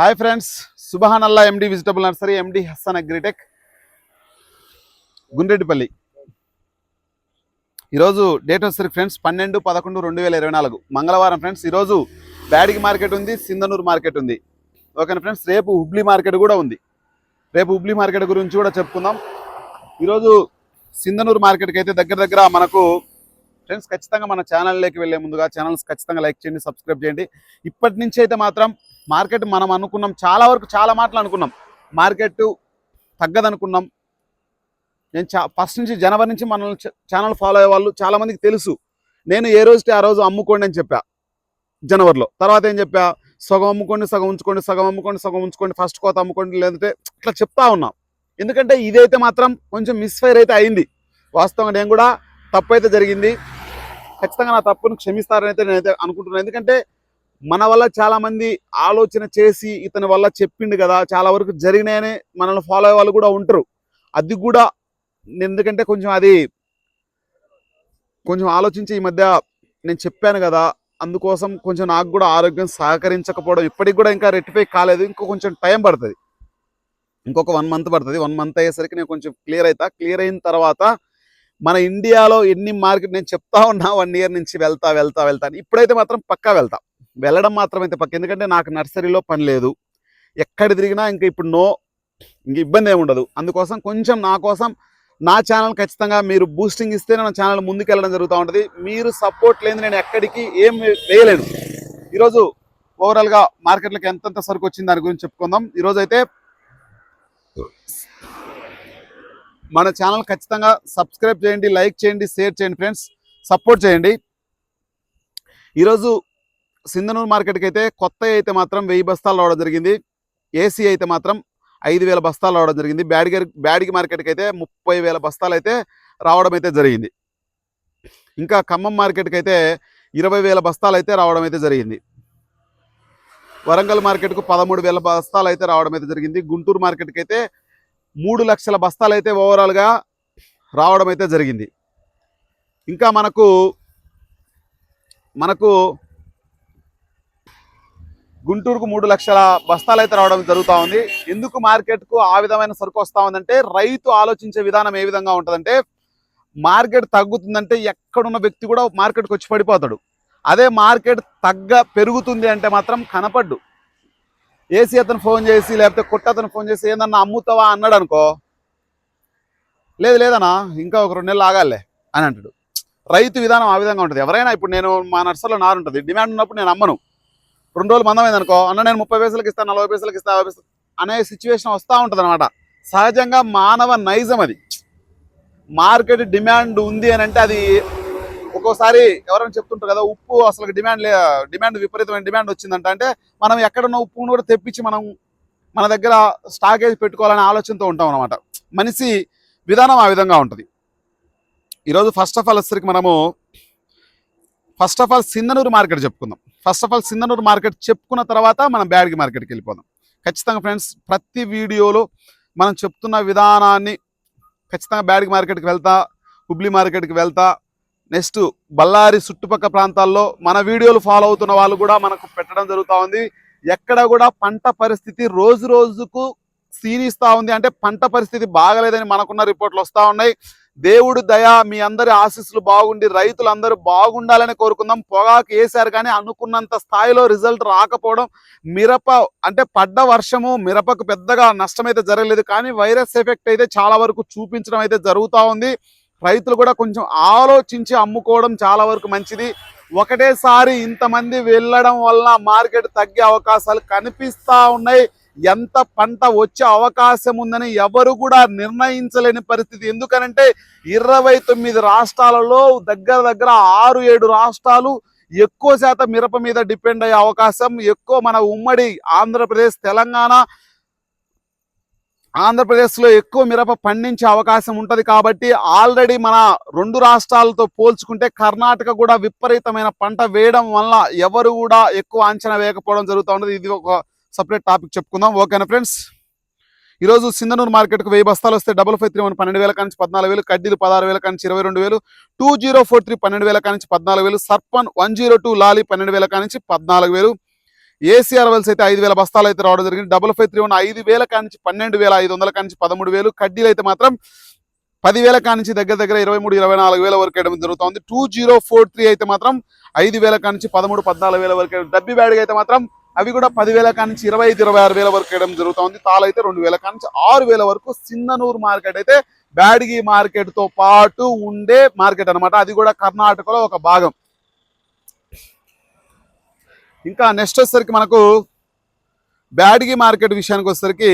Hi friends Subhan Allah MD vegetable nursery MD Hassan Agritech Gundreddipalli. ఈరోజు date వచ్చేసరికి friends పన్నెండు పదకొండు రెండు వేల ఇరవై నాలుగు. మంగళవారం ఫ్రెండ్స్ ఈరోజు బ్యాడిగి మార్కెట్ ఉంది సింధనూరు మార్కెట్ ఉంది. ఓకేనా ఫ్రెండ్స్ రేపు హుబ్లీ మార్కెట్ కూడా ఉంది. రేపు హుబ్లీ మార్కెట్ గురించి కూడా చెప్పుకుందాం. ఈరోజు సింధనూరు మార్కెట్కి అయితే దగ్గర దగ్గర మనకు ఫ్రెండ్స్ ఖచ్చితంగా మన ఛానల్లోకి వెళ్ళే ముందుగా ఛానల్స్ ఖచ్చితంగా లైక్ చేయండి సబ్స్క్రైబ్ చేయండి. ఇప్పటి నుంచి అయితే మాత్రం మార్కెట్ మనం అనుకున్నాం చాలా వరకు చాలా మాటలు అనుకున్నాం. మార్కెట్ తగ్గదనుకున్నాం. నేను చా ఫస్ట్ నుంచి జనవరి నుంచి మనల్ని ఛానల్ ఫాలో అయ్యే వాళ్ళు చాలామందికి తెలుసు. నేను ఏ రోజుకి ఆ రోజు అమ్ముకోండి అని చెప్పా జనవరిలో. తర్వాత ఏం చెప్పా సగం అమ్ముకోండి సగం ఉంచుకోండి సగం అమ్ముకోండి సగం ఉంచుకోండి ఫస్ట్ కోత అమ్ముకోండి లేదంటే ఇట్లా చెప్తా ఉన్నాం. ఎందుకంటే ఇదైతే మాత్రం కొంచెం మిస్ఫైర్ అయితే అయింది. వాస్తవంగా నేను కూడా తప్పు అయితే జరిగింది. ఖచ్చితంగా నా తప్పును క్షమిస్తారని అయితే నేనైతే అనుకుంటున్నాను. ఎందుకంటే మన వల్ల చాలా మంది ఆలోచన చేసి ఇతని వల్ల చెప్పిండు కదా చాలా వరకు జరిగినాయని మనల్ని ఫాలో అయ్యే వాళ్ళు కూడా ఉంటారు. అది కూడా ఎందుకంటే కొంచెం అది కొంచెం ఆలోచించి ఈ మధ్య నేను చెప్పాను కదా అందుకోసం కొంచెం నాకు కూడా ఆరోగ్యం సహకరించకపోవడం ఇప్పటికి కూడా ఇంకా రెట్టిఫై కాలేదు ఇంకో కొంచెం టైం పడుతుంది. ఇంకొక వన్ మంత్ పడుతుంది. వన్ మంత్ అయ్యేసరికి నేను కొంచెం క్లియర్ అవుతా క్లియర్ అయిన తర్వాత మన ఇండియాలో ఎన్ని మార్కెట్ నేను చెప్తా ఉన్నా వన్ ఇయర్ నుంచి వెళ్తా వెళ్తా వెళ్తాను ఇప్పుడైతే మాత్రం పక్కా వెళ్తా. వెళ్ళడం మాత్రం అయితే పక్క. ఎందుకంటే నాకు నర్సరీలో పని లేదు. ఎక్కడ తిరిగినా ఇంకా ఇప్పుడు నో ఇంక ఇబ్బంది ఏమి ఉండదు. అందుకోసం కొంచెం నా కోసం నా ఛానల్ ఖచ్చితంగా మీరు బూస్టింగ్ ఇస్తే నా ఛానల్ ముందుకు వెళ్ళడం జరుగుతూ ఉంటుంది. మీరు సపోర్ట్ లేని నేను ఎక్కడికి ఏం వేయలేను. ఈరోజు ఓవరాల్గా మార్కెట్లకు ఎంతెంత సరుకు వచ్చింది దాని గురించి చెప్పుకుందాం. ఈరోజు అయితే మన ఛానల్ ఖచ్చితంగా సబ్స్క్రైబ్ చేయండి లైక్ చేయండి షేర్ చేయండి ఫ్రెండ్స్. సపోర్ట్ చేయండి. ఈరోజు సింధనూరు మార్కెట్కి అయితే కొత్త అయితే మాత్రం వెయ్యి బస్తాలు రావడం జరిగింది. ఏసీ అయితే మాత్రం ఐదు వేల బస్తాలు రావడం జరిగింది. బ్యాడిగి బ్యాడిగి మార్కెట్కి అయితే ముప్పై వేల బస్తాలు అయితే రావడం అయితే జరిగింది. ఇంకా ఖమ్మం మార్కెట్కి అయితే ఇరవై వేల బస్తాలు అయితే రావడం అయితే జరిగింది. వరంగల్ మార్కెట్కు పదమూడు వేల బస్తాలు అయితే రావడం అయితే జరిగింది. గుంటూరు మార్కెట్కి అయితే మూడు లక్షల బస్తాలు అయితే ఓవరాల్గా రావడం అయితే జరిగింది. ఇంకా మనకు మనకు గుంటూరుకు మూడు లక్షల బస్తాలు అయితే రావడం జరుగుతూ ఉంది. ఎందుకు మార్కెట్కు ఆ విధమైన సరుకు వస్తూ ఉందంటే రైతు ఆలోచించే విధానం ఏ విధంగా ఉంటుందంటే మార్కెట్ తగ్గుతుందంటే ఎక్కడున్న వ్యక్తి కూడా మార్కెట్కి వచ్చి పడిపోతాడు. అదే మార్కెట్ తగ్గ పెరుగుతుంది అంటే మాత్రం కనపడ్డు. ఏసీ అతను ఫోన్ చేసి లేకపోతే కొట్ట అతను ఫోన్ చేసి ఏందన్నా అమ్ముతావా అన్నాడు అనుకో లేదు లేదన్నా ఇంకా ఒక రెండు నెలలు ఆగాలే అని అంటాడు. రైతు విధానం ఆ విధంగా ఉంటుంది. ఎవరైనా ఇప్పుడు నేను మా నర్సరీలో నారు ఉంటుంది. డిమాండ్ ఉన్నప్పుడు నేను అమ్మను. రెండు రోజులు మందమైంది అనుకో అన్న నేను ముప్పై పైసలకి ఇస్తాను నలభై పైసలకి ఇస్తాను యాభై పైసలు అనే సిచ్యువేషన్ వస్తూ ఉంటుంది అనమాట సహజంగా మానవ నైజం అది. మార్కెట్ డిమాండ్ ఉంది అని అంటే అది ఒక్కోసారి ఎవరైనా చెప్తుంటారు కదా ఉప్పు అసలు డిమాండ్ లే డిమాండ్ విపరీతమైన డిమాండ్ వచ్చిందంట. అంటే మనం ఎక్కడున్న ఉప్పును కూడా తెప్పించి మనం మన దగ్గర స్టాకేజ్ పెట్టుకోవాలనే ఆలోచనతో ఉంటాం అనమాట మనిషి విధానం ఆ విధంగా ఉంటుంది. ఈరోజు ఫస్ట్ ఆఫ్ ఆల్ వచ్చరికి మనము first of all Sindhanur market చెప్పుకుందాం. First of all Sindhanur market చెప్పుకున్న తర్వాత మనం బ్యాడ్గి మార్కెట్కి వెళ్ళిపోదాం. ఖచ్చితంగా ఫ్రెండ్స్ ప్రతి వీడియోలో మనం చెప్తున్న విధానాన్ని ఖచ్చితంగా బ్యాడ్గి మార్కెట్కి వెళ్తా హుబ్లీ మార్కెట్కి వెళ్తా నెక్స్ట్ బళ్ళారి చుట్టుపక్కల ప్రాంతాల్లో మన వీడియోలు ఫాలో అవుతున్న వాళ్ళు కూడా మనకు పెట్టడం జరుగుతూ ఉంది. ఎక్కడ కూడా పంట పరిస్థితి రోజు రోజుకు క్షీణిస్తూ ఉంది. అంటే పంట పరిస్థితి బాగలేదని మనకున్న రిపోర్ట్లు వస్తూ ఉన్నాయి. దేవుడు దయ మీ అందరి ఆశీస్సులు బాగుండి రైతులందరూ బాగుండాలని కోరుకుందాం. పొగాకు వేశారు కానీ అనుకున్నంత స్థాయిలో రిజల్ట్ రాకపోవడం మిరప అంటే పడ్డ వర్షము మిరపకు పెద్దగా నష్టం అయితే జరగలేదు కానీ వైరస్ ఎఫెక్ట్ అయితే చాలా వరకు చూపించడం అయితే జరుగుతూ ఉంది. రైతులు కూడా కొంచెం ఆలోచించి అమ్ముకోవడం చాలా వరకు మంచిది. ఒకటేసారి ఇంతమంది వెళ్ళడం వల్ల మార్కెట్ తగ్గే అవకాశాలు కనిపిస్తా ఉన్నాయి. ఎంత పంట వచ్చే అవకాశం ఉందని ఎవరు కూడా నిర్ణయించలేని పరిస్థితి. ఎందుకనంటే ఇరవై తొమ్మిది రాష్ట్రాలలో దగ్గర దగ్గర ఆరు ఏడు రాష్ట్రాలు ఎక్కువ శాతం మిరప మీద డిపెండ్ అయ్యే అవకాశం ఎక్కువ మన ఉమ్మడి ఆంధ్రప్రదేశ్ తెలంగాణ ఆంధ్రప్రదేశ్లో ఎక్కువ మిరప పండించే అవకాశం ఉంటుంది కాబట్టి ఆల్రెడీ మన రెండు రాష్ట్రాలతో పోల్చుకుంటే కర్ణాటక కూడా విపరీతమైన పంట వేయడం వల్ల ఎవరు కూడా ఎక్కువ అంచనా వేయకపోవడం జరుగుతూ ఉంటుంది. ఇది ఒక సపరేట్ టాపిక్ చెప్పుకుందాం. ఓకేనా ఫ్రెండ్స్? ఈరోజు సింధనూరు మార్కెట్కు వెయ్యి బస్తాలు వస్తే డబల్ ఫైవ్ త్రీ వన్ పన్నెండు వేల కానించి పద్నాలుగు వేలు కడ్డీలు పదహారు వేల కానించి ఇరవై రెండు వేలు టూ జీరో ఫోర్ త్రీ పన్నెండు వేల కానించి పద్నాలుగు వేలు సర్పన్ వన్ జీరో టూ లాలి పన్నెండు వేల కానించి పద్నాలుగు వేలు. ఏసీ వెల్స్ అయితే ఐదు వేల బస్తాలు అయితే రావడం జరిగింది. డబల్ ఫైవ్ త్రీ వన్ ఐదు వేల కానించి పన్నెండు వేల ఐదు వందల కానించి పదమూడు వేలు. కడ్డీలు అయితే మాత్రం పదివేల కానించి దగ్గర దగ్గర ఇరవై మూడు ఇరవై నాలుగు వేల వరకు వేయడం జరుగుతుంది. టూ జీరో ఫోర్ త్రీ అయితే మాత్రం ఐదు వేల కానించి పదమూడు పద్నాలుగు వేల వరకు వేయడం. డబ్బి బ్యాడ్గా అయితే మాత్రం అవి కూడా పదివేల కానించి ఇరవై ఐదు ఇరవై ఆరు వేల వరకు వేయడం జరుగుతుంది తాలు అయితే రెండు వేల కానించి ఆరు వేల వరకు సిన్ననూరు మార్కెట్ అయితే బ్యాడ్గి మార్కెట్తో పాటు ఉండే మార్కెట్ అన్నమాట. అది కూడా కర్ణాటకలో ఒక భాగం. ఇంకా నెక్స్ట్ వచ్చేసరికి మనకు బ్యాడ్గి మార్కెట్ విషయానికి వచ్చేసరికి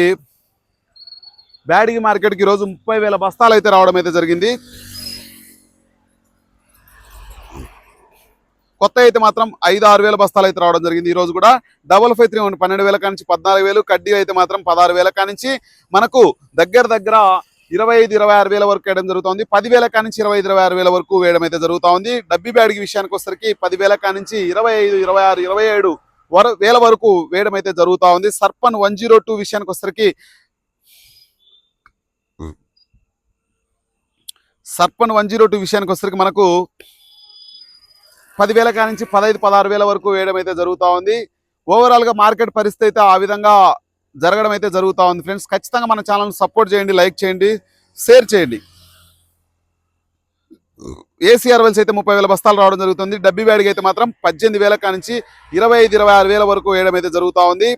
బ్యాడ్గి మార్కెట్కి ఈరోజు ముప్పై వేల బస్తాలు అయితే రావడం అయితే జరిగింది. కొత్త అయితే మాత్రం ఐదు ఆరు వేల బస్తాలు అయితే రావడం జరిగింది. ఈ రోజు కూడా డబల్ ఫైవ్ త్రీ వన్ పన్నెండు వేల కానించి పద్నాలుగు వేలు కడ్డీ అయితే మాత్రం పదహారు వేల కానించి మనకు దగ్గర దగ్గర ఇరవై ఐదు ఇరవై ఆరు వేల వరకు వేయడం జరుగుతుంది. పదివేల కానించి ఇరవై ఐదు ఇరవై ఆరు వేల వరకు వేయడం అయితే జరుగుతా ఉంది డబ్బి బ్యాడ్కి విషయానికి వచ్చేసరికి పదివేల కానించి ఇరవై ఐదు ఇరవై ఆరు ఇరవై ఏడు వర వేల వరకు వేయడం అయితే జరుగుతా ఉంది సర్పన్ వన్ జీరో టూ విషయానికి వచ్చేసరికి సర్పన్ వన్ జీరో టూ విషయానికి వచ్చేసరికి మనకు పదివేల కానించి పదహైదు పదహారు వేల వరకు వేయడం అయితే జరుగుతూ ఉంది. ఓవరాల్గా మార్కెట్ పరిస్థితి అయితే ఆ విధంగా జరగడం అయితే జరుగుతూ ఉంది. ఫ్రెండ్స్ ఖచ్చితంగా మన ఛానల్ సపోర్ట్ చేయండి లైక్ చేయండి షేర్ చేయండి. ఏసీఆర్ వెల్స్ అయితే ముప్పై వేల బస్తాలు రావడం జరుగుతుంది. డబ్బి బ్యాడ్కి అయితే మాత్రం పద్దెనిమిది వేల కానించి ఇరవై ఐదు ఇరవై ఆరు వేల వరకు వేయడం అయితే జరుగుతూ ఉంది.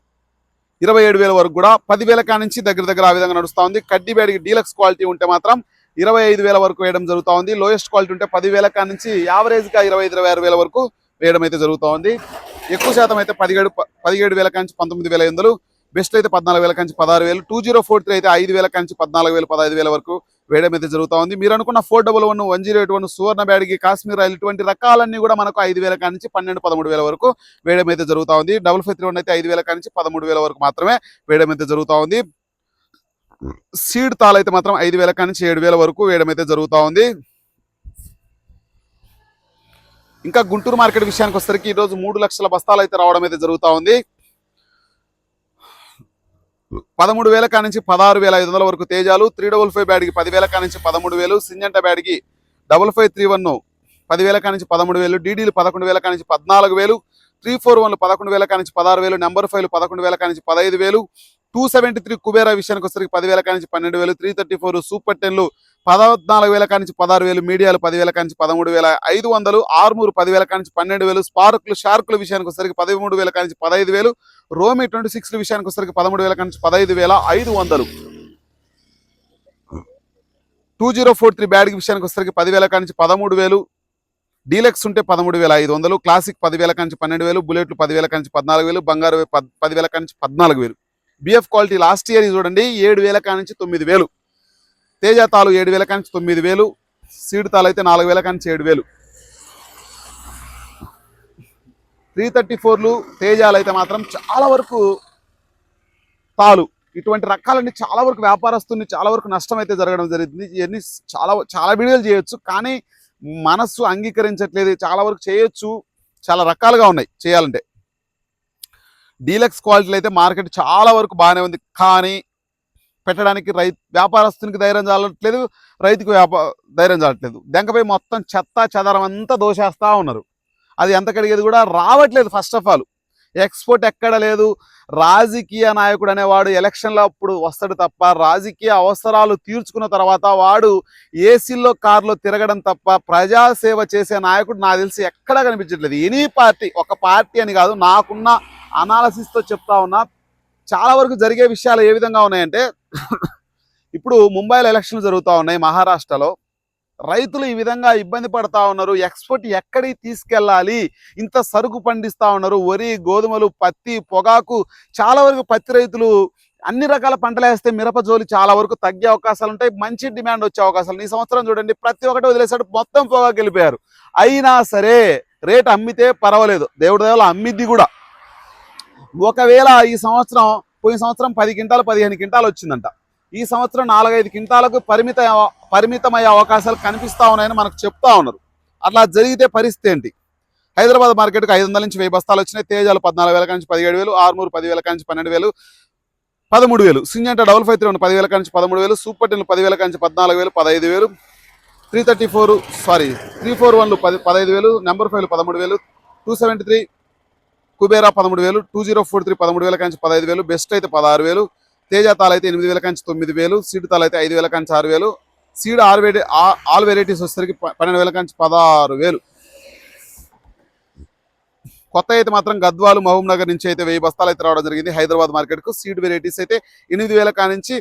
ఇరవై ఏడు వేల వరకు కూడా పదివేల కానించి దగ్గర దగ్గర ఆ విధంగా నడుస్తూ ఉంది. కడ్డీ బ్యాడ్కి డీలక్స్ క్వాలిటీ ఉంటే మాత్రం ఇరవై ఐదు వేల వరకు వేయడం జరుగుతూ ఉంది. లోయెస్ట్ క్వాలిటీ ఉంటే పదివేల కానించి యావరేజ్గా ఇరవై ఐదు ఇరవై ఆరు వేల వరకు వేయడం అయితే జరుగుతూ ఉంది. ఎక్కువ శాతం అయితే పదిహేడు పదిహేడు వేల కాంచి పంతొమ్మిది వేల ఎనిమిదిలు బెస్ట్ అయితే పద్నాలుగు వేల కాంచి పదహారు వేలు టూ జీరో ఫోర్ త్రీ అయితే ఐదు వేల కాంచి పద్నాలుగు వేలు పదహైదు వేల వరకు వేయడం అయితే జరుగుతూ ఉంది. మీరు అనుకున్న four double one one zero eight one Suvarna బ్యాడ్కి Kashmir oil ఇటువంటి రకాలన్నీ కూడా మనకు ఐదు వేల కానించి పన్నెండు పదమూడు వేల వరకు వేయడం అయితే జరుగుతూ ఉంది. డబుల్ ఫైవ్ త్రీ వన్ అయితే ఐదు వేల కానించి పదమూడు వేల వరకు మాత్రమే వేయడం అయితే జరుగుతూ ఉంది. సీడ్ తాల్ అయితే మాత్రం ఐదు వేల కానీ ఏడు వేల వరకు వేయడం అయితే జరుగుతూ ఉంది. ఇంకా గుంటూరు మార్కెట్ విషయానికి వచ్చేసరికి ఈరోజు మూడు లక్షల బస్తాలు అయితే రావడం అయితే జరుగుతూ ఉంది. పదమూడు వేల కానించి పదహారు వేల ఐదు వందల వరకు తేజాలు త్రీ డబుల్ ఫైవ్ బ్యాడ్కి పదివేల కానించి పదమూడు వేలు సింజంట బ్యాడ్కి డబుల్ ఫైవ్ త్రీ వన్ పదివేల కానించి పదమూడు వేలు డీడీలు పదకొండు వేల కానించి పద్నాలుగు వేలు త్రీ ఫోర్ వన్లు పదకొండు వేల కానించి పదహారు వేలు నెంబర్ ఫైవ్ పదకొండు వేల కానించి పదహైదు వేలు టూ సెవెంటీ త్రీ కుబేరా విషయానికి వచ్చేసరికి పదివేల కానించి పన్నెండు వేలు త్రీ థర్టీ ఫోర్ సూపర్ టెన్లు పద్నాలుగు వేల కానించి పదహారు వేలు మీడియాలు పదివేల కానించి పదమూడు వేల ఐదు వందలు ఆర్మూరు పదివేల కానించి పన్నెండు వేలు స్పార్కులు షార్కుల విషయానికి వచ్చేసరికి పదమూడు వేల కానించి పదహైదు వేలు రోమి ట్వంటీ సిక్స్ల విషయానికి వచ్చేసరికి పదమూడు వేల కానించి పదహైదు వేల ఐదు వందలు టూ జీరో ఫోర్ త్రీ బ్యాడ్కి విషయానికి వచ్చేసరికి పదివేల కానించి పదమూడు వేలు డీలక్స్ ఉంటే పదమూడు వేల ఐదు వందలు క్లాసిక్ పదివేల కానించి పన్నెండు వేలు బుల్లెట్లు పదివేల కానించి పద్నాలుగు వేలు బంగారు పదివేల కానించి పద్నాలుగు వేలు బిఎఫ్ క్వాలిటీ లాస్ట్ ఇయర్ చూడండి ఏడు వేల కానించి తొమ్మిది వేలు. తేజ తాలు ఏడు వేల కానించి తొమ్మిది వేలు. సీడ్ తాలు అయితే నాలుగు వేల కానించి ఏడు వేలు. త్రీ థర్టీ ఫోర్లు తేజాలు అయితే మాత్రం చాలా వరకు తాలు. ఇటువంటి రకాలన్నీ చాలా వరకు వ్యాపారస్తుని చాలా వరకు నష్టం అయితే జరగడం జరిగింది. ఇవన్నీ చాలా చాలా వీడియోలు చేయొచ్చు కానీ మనస్సు అంగీకరించట్లేదు. చాలా వరకు చేయొచ్చు. చాలా రకాలుగా ఉన్నాయి చేయాలంటే. డీలక్స్ క్వాలిటీలు అయితే మార్కెట్ చాలా వరకు బాగానే ఉంది. కానీ పెట్టడానికి రైతు వ్యాపారస్తునికి ధైర్యం చాలట్లేదు రైతుకు వ్యాపా ధైర్యం చాలట్లేదు. దెంకపై మొత్తం చెత్త చెదరం అంతా దోషేస్తూ ఉన్నారు. అది ఎంత కడిగేది కూడా రావట్లేదు ఫస్ట్ ఆఫ్ ఆల్. ఎక్స్పోర్ట్ ఎక్కడ లేదు. రాజకీయ నాయకుడు అనేవాడు ఎలక్షన్లో అప్పుడు వస్తాడు తప్ప రాజకీయ అవసరాలు తీర్చుకున్న తర్వాత వాడు ఏసీల్లో కార్లో తిరగడం తప్ప ప్రజాసేవ చేసే నాయకుడు నాకు తెలిసి ఎక్కడా కనిపించట్లేదు. ఎనీ పార్టీ ఒక పార్టీ అని కాదు నాకున్న అనాలసిస్తో చెప్తా ఉన్నా చాలా వరకు జరిగే విషయాలు ఏ విధంగా ఉన్నాయంటే ఇప్పుడు ముంబైలో ఎలక్షన్లు జరుగుతూ ఉన్నాయి మహారాష్ట్రలో. రైతులు ఈ విధంగా ఇబ్బంది పడతా ఉన్నారు ఎక్స్పోర్ట్ ఎక్కడికి తీసుకెళ్ళాలి ఇంత సరుకు పండిస్తా ఉన్నారు వరి గోధుమలు పత్తి పొగాకు చాలా వరకు పత్తి రైతులు అన్ని రకాల పంటలు వేస్తే మిరప జోలి చాలా వరకు తగ్గే అవకాశాలు ఉంటాయి మంచి డిమాండ్ వచ్చే అవకాశాలు. ఈ సంవత్సరం చూడండి ప్రతి ఒక్కటి వదిలేసాడు మొత్తం పొగాకు వెళ్ళిపోయారు. అయినా సరే రేట్ అమ్మితే పర్వాలేదు దేవుడి దేవాల అమ్మిద్ది కూడా. ఒకవేళ ఈ సంవత్సరం పోయిన సంవత్సరం పది క్వింటాలు పదిహేను క్వింటాలు వచ్చిందంట. ఈ సంవత్సరం నాలుగైదు క్వింటాలకు పరిమిత పరిమితమయ్యే అవకాశాలు కనిపిస్తా ఉన్నాయని మనకు చెప్తా ఉన్నారు. అట్లా జరిగితే పరిస్థితి ఏంటి? హైదరాబాద్ మార్కెట్కి ఐదు వందల నుంచి వెయ్యి బస్తాలు వచ్చినాయి. తేజాలు పద్నాలుగు వేల నుంచి పదిహేడు వేలు ఆరుమూరు పదివేల నుంచి పన్నెండు వేలు పదమూడు వేలు సింజంట డబుల్ ఫైవ్ త్రీ పదివేల నుంచి పదమూడు వేలు సూపర్ టెన్లు పదివేల నుంచి పద్నాలుగు వేలు పదహైదు వేలు three thirty four sorry three four వన్లు పది పదహైదు వేలు నెంబర్ ఫైవ్లు పదమూడు వేలు టూ సెవెంటీ త్రీ కుబేరా పదమూడు వేలు టూ జీరో ఫోర్ త్రీ పదమూడు వేల కంచి పదహైదు వేలు బెస్ట్ అయితే పదహారు వేలు తేజ తాలు అయితే ఎనిమిది వేల కంచి తొమ్మిది వేలు సీడ్ తాలు అయితే ఐదు వేల కంచి ఆరు వేలు సీడ్ ఆరు వెరై ఆల్ వెరైటీస్ వచ్చేసరికి పన్నెండు వేల కంచి పదహారు వేలు. కొత్త అయితే మాత్రం గద్వాలు మహబూబ్ నగర్ నుంచి అయితే వెయ్యి బస్తాలు అయితే రావడం జరిగింది. హైదరాబాద్ మార్కెట్కు సీడ్ వెరైటీస్ అయితే ఎనిమిది వేల కానించి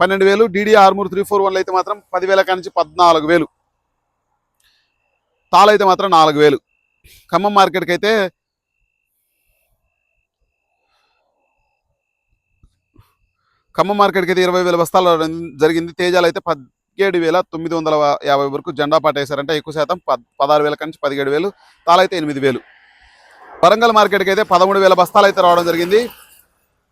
పన్నెండు వేలు డిడి ఆర్మూర్ త్రీ ఫోర్ వన్లు అయితే మాత్రం పదివేల కానించి పద్నాలుగు వేలు. తాలు అయితే మాత్రం నాలుగు వేలు. ఖమ్మం మార్కెట్కి అయితే ఖమ్మం మార్కెట్కి అయితే ఇరవై వేల బస్తాలు జరిగింది. తేజాలు అయితే పదిహేడు వేల తొమ్మిది వందల యాభై వరకు జెండా పాటేశారంటే. ఎక్కువ శాతం పద్ పదహారు వేల నుంచి పదిహేడు వేలు తాలైతే ఎనిమిది వేలు. వరంగల్ మార్కెట్కి అయితే పదమూడు వేల బస్తాలు అయితే రావడం జరిగింది.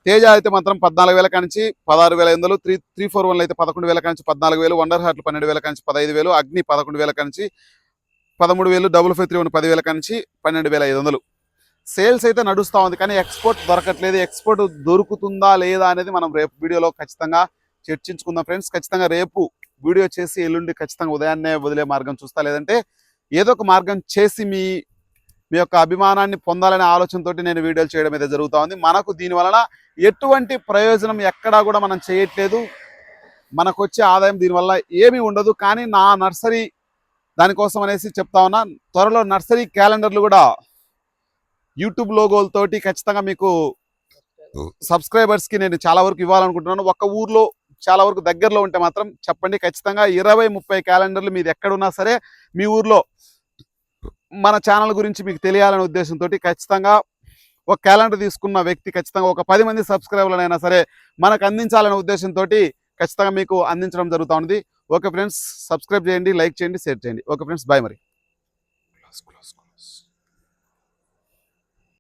తేజ అయితే మాత్రం పద్నాలుగు వేల కానించి పదహారు వేల ఐదు వందలు త్రీ త్రీ ఫోర్ వన్లు అయితే పదకొండు వేల కానించి పద్నాలుగు వేలు వండర్ హార్ట్లు పన్నెండు వేల కానించి పదహైదు వేలు అగ్ని పదకొండు వేల కానించి పదమూడు వేలు డబుల్ ఫైవ్ త్రీ వన్ పదివేల కానించి పన్నెండు వేల ఐదు వందలు. సేల్స్ అయితే నడుస్తూ ఉంది కానీ ఎక్స్పోర్ట్ దొరకట్లేదు. ఎక్స్పోర్ట్ దొరుకుతుందా లేదా అనేది మనం రేపు వీడియోలో ఖచ్చితంగా చర్చించుకుందాం ఫ్రెండ్స్. ఖచ్చితంగా రేపు వీడియో చేసి ఎల్లుండి ఖచ్చితంగా ఉదయాన్నే వదిలే మార్గం చూస్తా. లేదంటే ఏదో ఒక మార్గం చేసి మీ మీ యొక్క అభిమానాన్ని పొందాలనే ఆలోచనతో నేను వీడియోలు చేయడం అయితే జరుగుతూ ఉంది. మనకు దీని వలన ఎటువంటి ప్రయోజనం ఎక్కడా కూడా మనం చేయట్లేదు. మనకు వచ్చే ఆదాయం దీనివల్ల ఏమీ ఉండదు. కానీ నా నర్సరీ దానికోసం అనేసి చెప్తా ఉన్నా త్వరలో నర్సరీ క్యాలెండర్లు కూడా యూట్యూబ్ లోగోలతోటి ఖచ్చితంగా మీకు సబ్స్క్రైబర్స్కి నేను చాలా వరకు ఇవ్వాలనుకుంటున్నాను. ఒక్క ఊర్లో చాలా వరకు దగ్గరలో ఉంటే మాత్రం చెప్పండి. ఖచ్చితంగా ఇరవై ముప్పై క్యాలెండర్లు మీది ఎక్కడున్నా సరే మీ ఊర్లో మన ఛానల్ గురించి మీకు తెలియాలనే ఉద్దేశంతో ఖచ్చితంగా ఒక క్యాలెండర్ తీసుకున్న వ్యక్తి ఖచ్చితంగా ఒక పది మంది సబ్స్క్రైబర్లైనా సరే మనకు అందించాలనే ఉద్దేశంతో ఖచ్చితంగా మీకు అందించడం జరుగుతూ ఉంది ఓకే ఫ్రెండ్స్ సబ్స్క్రైబ్ చేయండి లైక్ చేయండి షేర్ చేయండి. ఓకే ఫ్రెండ్స్ బాయ్ మరి.